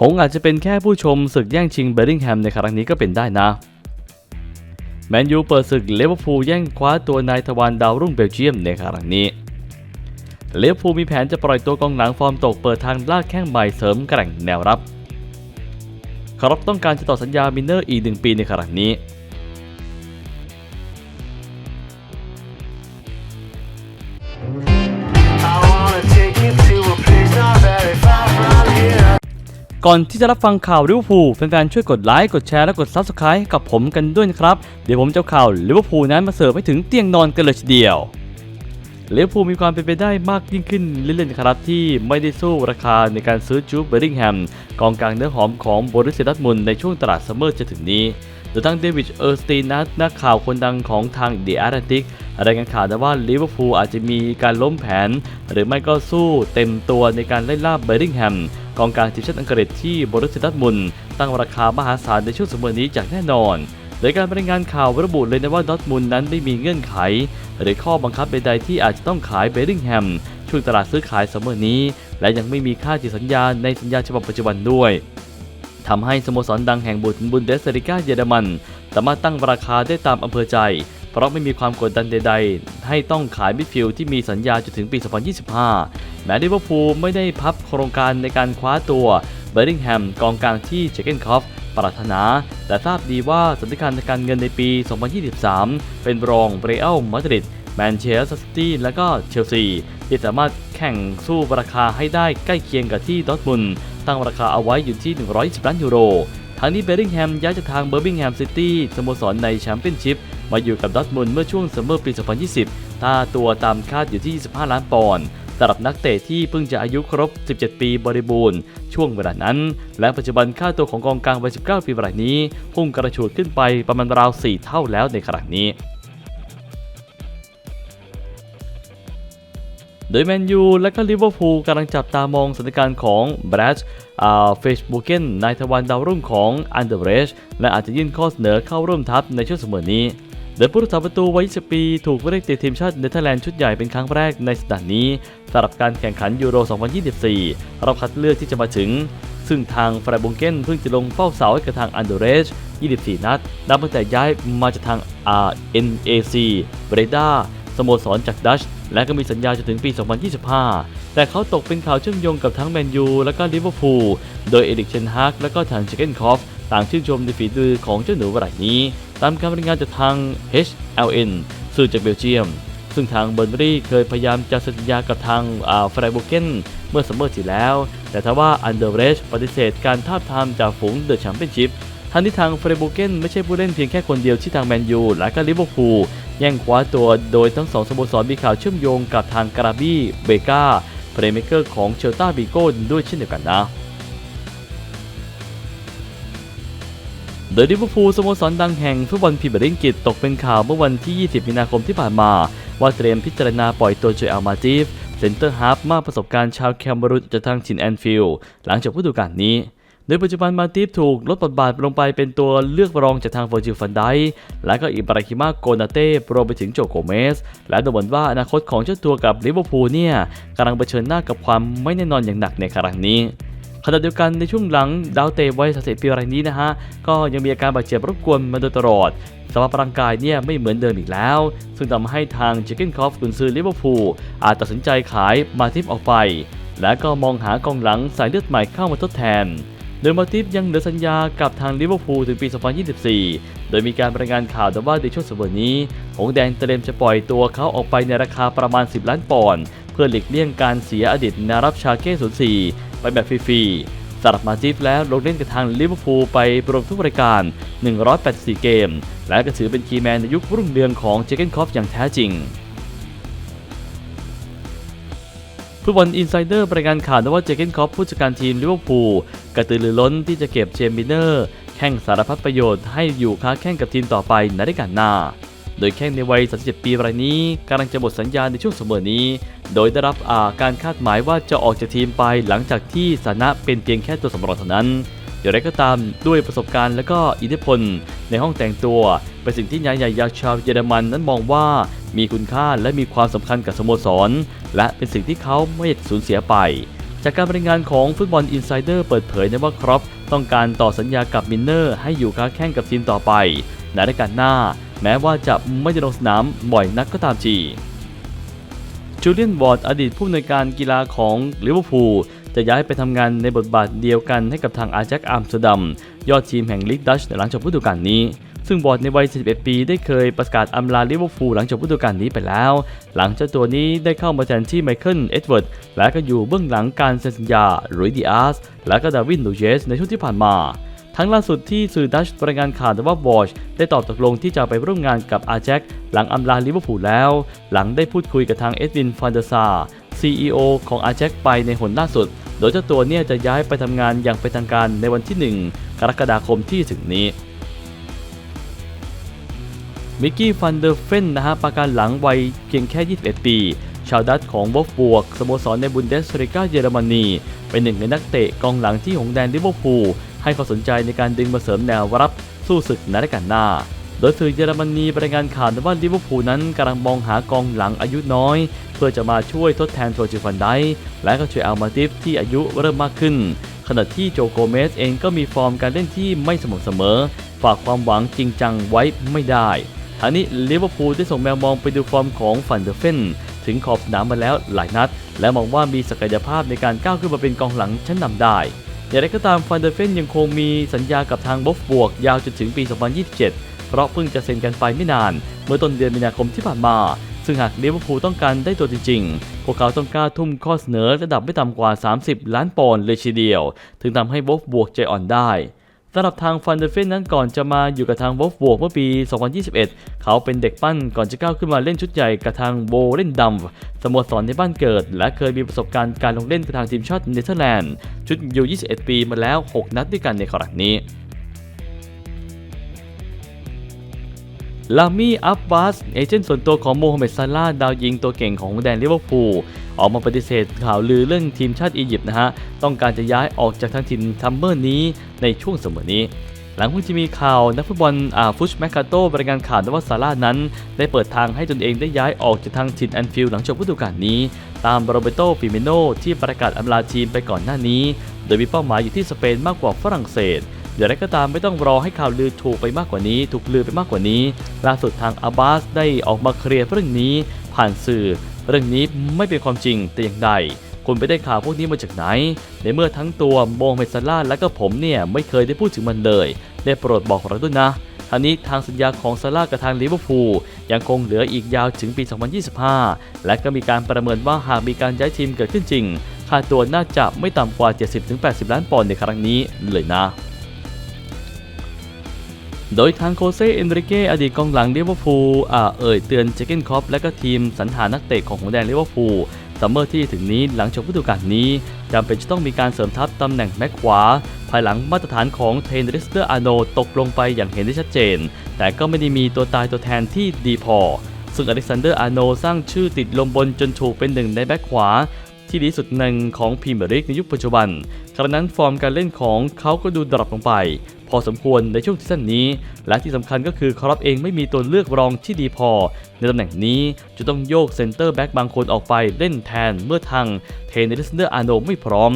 หงอาจจะเป็นแค่ผู้ชมศึกแย่งชิงเบอร์ลิงแฮมในครั้งนี้ก็เป็นได้นะแมนยูเปิดศึกเลเวอร์พูลแย่งคว้าตัวนายทวารดาวรุ่งเบลเยียมในครั้งนี้เลเวอร์พูลมีแผนจะปล่อยตัวกองหลังฟอร์มตกเปิดทางลากแข้งใหม่เสริมแกร่งแนวรับคาร์บต้องการจะต่อสัญญามินเนอร์อีกหนึ่งปีในครั้งนี้ ก่อนที่จะรับฟังข่าวลิเวอร์พูลแฟนๆช่วยกดไลค์กดแชร์และกด Subscribe กับผมกันด้วยนะครับ เดี๋ยวผมจะข่าวลิเวอร์พูลนั้นมาเสิร์ฟให้ถึงเตียงนอนกันเลยทีเดียวลิเวอร์พูลมีความเป็นไปได้มากยิ่งขึ้นเรื่อยๆครับที่ไม่ได้สู้ราคาในการซื้อจูบเบอร์ริงแฮมกองกลางเนื้อหอมของบริสเซดัตมุนในช่วงตลาดซัมเมอร์จะถึงนี้โดยทั้งเดวิดเออร์สตีนนันักข่าวคนดังของทางเดอะแอตแลนติกรายงานข่าวนะว่าลิเวอร์พูลอาจจะมีการล้มแผน หรือไม่ก็สู้เต็มตัวในการไล่ล่าเบอร์ริงแฮม กองกลางทีมชาติอังกฤษที่บริสเซดัตมุนตั้งราคามหาศาลในช่วงสมอนี้จากแน่นอน โดยการรายงานข่าวระบุเลยนะว่าดอร์ทมุนนั้นไม่มีเงื่อนไข หรือข้อบังคับใดๆที่อาจจะต้องขายเบริงแฮมช่วงตลาดซื้อขายซัมเมอร์นี้ และยังไม่มีค่าจิตสัญญาในสัญญาฉบับปัจจุบันด้วยทำให้สโมสรดังแห่งบุตบุนเดสลิก้าเยอรมัน สามารถตั้งราคาได้ตามอำเภอใจ เพราะไม่มีความกดดันใด ๆ ให้ต้องขายมิดฟิลด์ที่มีสัญญาจนถึงปี 2025 แม้ลิเวอร์พูลไม่ได้พับโครงการในการคว้าตัวเบอร์ดิงแฮมกองกลางที่เจเกนคอฟปรารถนา แต่ทราบดีว่าสถานการณ์ทางการเงินในปี 2023 เป็นรองเรอัลมาดริดแมนเชสเตอร์ซิตี้และก็เชลซีที่สามารถแข่งสู้ราคาให้ได้ใกล้เคียงกับที่ดอทมุนตั้งราคาเอาไว้อยู่ที่ 120 ล้านยูโรทางนี้เบริงแฮมย้ายจากทางเบอร์บิงแฮมซิตี้สโมสรในแชมเปี้ยนชิพ มาอยู่กับดอทมุนเมื่อช่วงซัมเมอร์ปี 2020ค่าตัวตามคาดอยู่ที่ 25 ล้านปอนด์สำหรับนักเตะที่เพิ่งจะอายุครบ 17 ปีบริบูรณ์ ช่วงเวลานั้น และปัจจุบันค่าตัวของกองกลางวัย 19 ปีรายนี้พุ่งกระฉูดขึ้นไปประมาณราว 4 เท่าแล้วในขณะนี้โดยแมนยูและก็ลิเวอร์พูลกำลังจับตามองสถานการณ์ของแบรดเฟชบูเกนนายทวารดาวรุ่งของอันเดอร์เรชและอาจจะยื่นข้อเสนอเข้าร่วมทัพในช่วงเสมอนี้ โดยผู้รักษาประตูวัย20ปี ถูกเรียกติดทีมชาติเนเธอร์แลนด์ชุดใหญ่เป็นครั้งแรกในสัปดาห์นี้สำหรับการแข่งขันยูโร 2024 รอบคัดเลือกที่จะมาถึง ซึ่งทางฟรายบงเกนเพิ่งจะลงเฝ้าเสาให้กับทางอันเดอร์เรช 24 นัด นับตั้งแต่ย้ายมาจากทาง RNAC เบรดาสโมสรจากดัช และก็มีสัญญาจนถึงปี 2025 แต่เขาตกเป็นข่าวเชื่อมโยงกับทั้งแมนยูและก็ลิเวอร์พูล โดยเอริกเชนฮากและก็ทางเชเกนคอฟ ต่างชื่นชมในฝีมือของเจ้าหนูรายนี้ ตามการรายงานจากทาง HLN สื่อจากเบลเยียม ซึ่งทางเบอร์นรี่เคยพยายามจะสัญญากับทางฟรายโบเกนเมื่อซัมเมอร์ที่แล้ว แต่ทว่าอันเดอร์เรชปฏิเสธการทาบทามจากฝูงเดอะแชมเปี้ยนชิพทั้งที่ทางเฟรโบเกนไม่ใช่ผู้เล่นเพียงแค่คนเดียวที่ทางแมนยูและก็ลิเวอร์พูลแย่งคว้าตัวโดยทั้งสองสโมสรมีข่าวเชื่อมโยงกับทางกราบี้เบกาเพลย์เมเกอร์ของเชลตาบิโก้ด้วยเช่นเดียวกันนะ โดยลิเวอร์พูลสโมสรดังแห่งฟุตบอลพรีเมียร์ลีกอังกฤษตกเป็นข่าวเมื่อวันที่ 20 มีนาคมที่ผ่านมา ว่าเตรียมพิจารณาปล่อยตัวโจเอลมาติฟเซนเตอร์ฮาร์ฟมากประสบการณ์ชาวแคมเบรูนจากทางถิ่นแอนฟิลด์หลังจากฤดูกาลนี้โดยปัจจุบันมาติฟถูกลดบทบาทลงไปเป็นตัวเลือกรองจากทางเวอร์จิลฟันไดและก็อิบราฮิมาโกนาเต้รวมไปถึงโจโกเมส และดูเหมือนว่าอนาคตของเจ้าตัวกับลิเวอร์พูลเนี่ยกำลังเผชิญหน้ากับความไม่แน่นอนอย่างหนักในครั้งนี้ ขณะเดียวกันในช่วงหลังดาวเตะวัย31ปีรายนี้นะฮะก็ยังมีอาการบาดเจ็บรบกวนมาโดยตลอดสภาพร่างกายเนี่ยไม่เหมือนเดิมอีกแล้ว ซึ่งทำให้ทางเจเกนคอฟกุนซือลิเวอร์พูลอาจตัดสินใจขายมาทิฟออกไป และก็มองหากองหลังสายเลือดใหม่เข้ามาทดแทน โดยมาติฟยังเหลือสัญญากับทางลิเวอร์พูลถึงปี 2024 โดยมีการรายงานข่าวแต่ว่าในช่วงสัปดาห์นี้หงแดงเตรียมจะปล่อยตัวเขาออกไปในราคาประมาณ 10 ล้านปอนด์เพื่อหลีกเลี่ยงการเสียอดีตนารับชาเก้04 แบบฟรีๆสำหรับมาติฟแล้วลงเล่นกับทางลิเวอร์พูลไปรวมทุกรายการ 184 เกม และก็ถือเป็นคีย์แมนในยุครุ่งเรืองของเจเกนคอฟอย่างแท้จริงฟุตบอลอินไซเดอร์รายงานข่าวว่าเจเกนคอปผู้จัดการทีมลิเวอร์พูลกระตือรือร้นที่จะเก็บเจมินเนอร์ แข่งสารพัดประโยชน์ให้อยู่ค้าแข่งกับทีมต่อไปในฤดูกาลหน้า โดยแข่งในวัย 37 ปีรายนี้กำลังจะหมดสัญญาในช่วงเสมอนี้ โดยได้รับาการคาดหมายว่าจะออกจากทีมไปหลังจากที่สานะเป็นเพียงแค่ตัวสำรองเท่านั้นอย่างไรก็ตามด้วยประสบการณ์และก็อิทธิพล ในห้องแต่งตัวเป็นสิ่งที่นายใหญ่ยาชาวเยอรมันนั้นมองว่ามีคุณค่าและมีความสำคัญกับสโมสร และเป็นสิ่งที่เขาไม่สูญเสียไป จากการรายงานของฟุตบอลอินไซเดอร์เปิดเผยนะว่าครอปต้องการต่อสัญญากับมินเนอร์ให้อยู่ค้าแข่งกับทีมต่อไปในรายการหน้า แม้ว่าจะไม่ได้ลงสนามบ่อยนักก็ตามทีจูเลียนวอร์ดอดีตผู้อำนวยการกีฬาของลิเวอร์พูลจะย้ายไปทำงานในบทบาทเดียวกันให้กับทางอาแจ็คอัมสเตอร์ดัมยอดทีมแห่งลีกดัชหลังจบฤดูกาลนี้ ซึ่งวอร์ดในวัย41ปีได้เคยประกาศอำลาลิเวอร์พูลหลังจบฤดูกาลนี้ไปแล้ว หลังเจ้าตัวนี้ได้เข้ามาแทนที่ไมเคิล เอ็ดเวิร์ด และก็อยู่เบื้องหลังการเซ็นสัญญารุยดิอาสและก็ดาวิน นูเยสในช่วงที่ผ่านมา ทั้งล่าสุดที่สื่อดัชรายงานข่าวว่าวอชได้ตอบตกลงที่จะไปร่วมงานกับอาแจ็คหลังอำลาลิเวอร์พูลแล้ว หลังได้พูดคุยกับทางเอ็ดวินฟานเดอร์ซา CEO ของอาแจ็คไปในหนล่าสุด โดยเจ้าตัวเนี่ยจะย้ายไปทำงานอย่างเป็นทางการในวันที่ 1 กรกฎาคมที่ถึงนี้มิกกี้ฟันเดอร์เฟนนะฮะประการหลังวัยเพียงแค่ 21 ปี ชาวดัตของวอฟบวกสโมสรในบุนเดสลิก้าเยอรมนี เป็นหนึ่งในนักเตะกองหลังที่หงแดนลิเวอร์พูล ให้ความสนใจในการดึงมาเสริมแนวรับสู้ศึกในรายการหน้า โดยสื่อเยอรมนีรายงานข่าวว่าลิเวอร์พูลนั้นกำลังมองหากองหลังอายุน้อย เพื่อจะมาช่วยทดแทนโทจิฟันไดและก็ช่วยอัลมาติฟที่อายุเริ่มมากขึ้น ขณะที่โจโกเมสเองก็มีฟอร์มการเล่นที่ไม่สม่ำเสมอ ฝากความหวังจริงจังไว้ไม่ได้ทางนี้ลิเวอร์พูลได้ส่งแมวมองไปดูฟอร์มของฟันเดอร์เฟนถึงขอบสนามมาแล้วหลายนัด และมองว่ามีศักยภาพในการก้าวขึ้นมาเป็นกองหลังชั้นนำได้ อย่างไรก็ตามฟันเดอร์เฟนยังคงมีสัญญากับทางบอฟบวก ยาวจนถึงปี 2027 เพราะเพิ่งจะเซ็นกันไปไม่นาน เมื่อต้นเดือนมีนาคมที่ผ่านมา ซึ่งหากลิเวอร์พูลต้องการได้ตัวจริงๆ พวกเขาต้องกล้าทุ่มข้อเสนอระดับไม่ต่ำกว่า 30 ล้านปอนด์เลยทีเดียว ถึงทำให้บอฟบวกใจอ่อนได้ สำหรับทางฟันเดอร์เฟนนั้นก่อนจะมาอยู่กับทางวอฟบวกเมื่อปี 2021 เขาเป็นเด็กปั้นก่อนจะก้าวขึ้นมาเล่นชุดใหญ่กับทางโบเล่นดัมสโมสรในบ้านเกิด และเคยมีประสบการณ์การลงเล่นกับทางทีมชาติเนเธอร์แลนด์ชุดยู21 ปีมาแล้ว 6 นัดด้วยกันในครั้งนี้ ลามี่อับบาสเอเจนต์ส่วนตัวของโมฮัมเหม็ดซาลาห์ดาวยิงตัวเก่งของแดนลิเวอร์พูลออกมาปฏิเสธข่าวลือเรื่องทีมชาติอียิปต์นะฮะ ต้องการจะย้ายออกจากทางถิ่นทัมเมอร์นี้ในช่วงเสมอนี้ หลังเพิ่งจะมีข่าวนักฟุตบอลอาฟุชแมคคาโตบรายงานข่าวว่าซาร่าห์นั้น ได้เปิดทางให้ตนเองได้ย้ายออกจากทางถิ่นแอนฟิลด์หลังจบฤดูกาลนี้ ตามโรเบโตฟิเมโนที่ประกาศอำลาทีมไปก่อนหน้านี้ โดยมีเป้าหมายอยู่ที่สเปนมากกว่าฝรั่งเศส อย่างไรก็ตามไม่ต้องรอให้ข่าวลือถูกไปมากกว่านี้ ถูกลือไปมากกว่านี้ ล่าสุดทางอาบาสได้ออกมาเคลียร์เรื่องนี้ ผ่านสื่อ เรื่องนี้ไม่เป็นความจริงแต่อย่างใดคุณไปได้ข่าวพวกนี้มาจากไหน ในเมื่อทั้งตัวโมฮัมเหม็ดซาลาและก็ผมเนี่ยไม่เคยได้พูดถึงมันเลย ได้โปรดบอกเราด้วยนะทางนี้ทางสัญญาของซาร่ากับทางลิเวอร์พูลยังคงเหลืออีกยาวถึงปี 2025 และก็มีการประเมินว่าหากมีการย้ายทีมเกิดขึ้นจริง ค่าตัวน่าจะไม่ต่ำกว่า 70-80 ล้านปอนด์ในครั้งนี้เลยนะ โดยทางโคเซเอนริเกอดีตกองหลังลิเวอร์พูลเอ่ยเตือนเจเกนคอปและก็ทีมสรรหานักเตะของหงแดงลิเวอร์พูลซัมเมอร์ที่ถึงนี้หลังจบฤดูกาลนี้จำเป็นจะต้องมีการเสริมทัพตำแหน่งแม็กขวา ภายหลังมาตรฐานของเทนริสเตอร์อาโนตกลงไปอย่างเห็นได้ชัดเจน แต่ก็ไม่ได้มีตัวตายตัวแทนที่ดีพอ ซึ่งอเล็กซานเดอร์อาโนสร้างชื่อติดลมบนจนถูกเป็นหนึ่งในแบ็กขวา ที่ดีสุดหนึ่งของพรีเมียร์ลีกในยุคปัจจุบัน ครั้นั้นฟอร์มการเล่นของเขาก็ดูดรอปลงไป พอสมควรในช่วงซีซั่นนี้ และที่สำคัญก็คือคอรับเองไม่มีตัวเลือกรองที่ดีพอ ในตำแหน่งนี้จะต้องโยกเซนเตอร์แบ็กบางคนออกไปเล่นแทนเมื่อทางเทนนิสเดอร์อาโนไม่พร้อม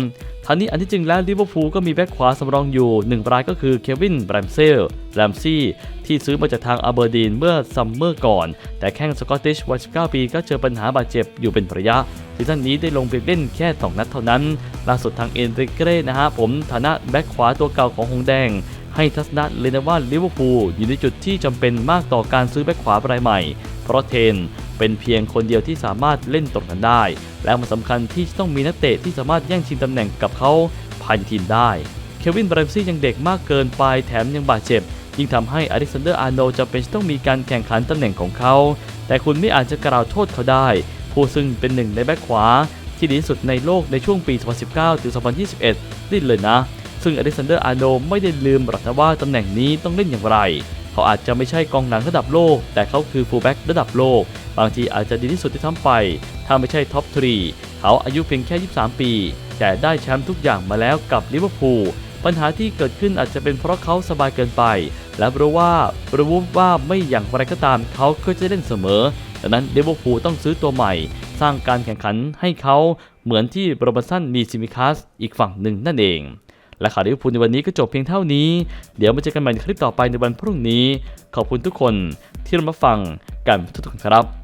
ทั้งนี้อันที่จริงแล้วลิเวอร์พูลก็มีแบ็กขวาสำรองอยู่หนึ่งรายก็คือเควินแรมเซลแรมซี่ที่ซื้อมาจากทางอาเบอร์ดีนเมื่อซัมเมอร์ก่อน แต่แข้งสกอตติชวัย19 ปีก็เจอปัญหาบาดเจ็บอยู่เป็นระยะซีซั่นนี้ได้ลงไปเล่นแค่ 2 นัดเท่านั้น ล่าสุดทางเอ็นริเก้นะฮะผมฐานะแบ็คขวาตัวเก่าของหงแดง ให้ทัศนะเลยนะว่าลิเวอร์พูลอยู่ในจุดที่จำเป็นมากต่อการซื้อแบ็คขวารายใหม่ เพราะเทนเป็นเพียงคนเดียวที่สามารถเล่นตรงนั้นได้ และมันสำคัญที่ต้องมีนักเตะที่สามารถแย่งชิงตำแหน่งกับเขาภายในทีมได้ เควินบรมซี่ยังเด็กมากเกินไปแถมยังบาดเจ็บ ยิ่งทำให้อเล็กซานเดอร์อาร์โนจะเป็นต้องมีการแข่งขันตำแหน่งของเขา แต่คุณไม่อาจจะกล่าวโทษเขาได้ ผู้ซึ่งเป็นหนึ่งในแบ็คขวาที่ดีที่สุดในโลกในช่วงปี 2019 ถึง 2021นี่เลยนะ ซึ่งอเล็กซานเดอร์อาร์โนไม่ได้ลืมหรอกนะว่าตำแหน่งนี้ต้องเล่นอย่างไร เขาอาจจะไม่ใช่กองหลังระดับโลก แต่เขาคือฟูลแบ็กระดับโลก บางทีอาจจะดีที่สุดที่ทำไป ถ้าไม่ใช่ท็อปทรีเขาอายุเพียงแค่ 23 ปี แต่ได้แชมป์ทุกอย่างมาแล้วกับลิเวอร์พูลปัญหาที่เกิดขึ้นอาจจะเป็นเพราะเขาสบายเกินไป และรู้ว่ารู้ว่าไม่อย่างไรก็ตามเขาก็จะเล่นเสมอดังนั้นลิเวอร์พูลต้องซื้อตัวใหม่ สร้างการแข่งขันให้เขาเหมือนที่โรบันสันมีซิมิคัสอีกฝั่งหนึ่งนั่นเอง และข่าวลิเวอร์พูลในวันนี้ก็จบเพียงเท่านี้ เดี๋ยวมาเจอกันใหม่ในคลิปต่อไปในวันพรุ่งนี้ ขอบคุณทุกคนที่รับมาฟังกันทุกท่านครับ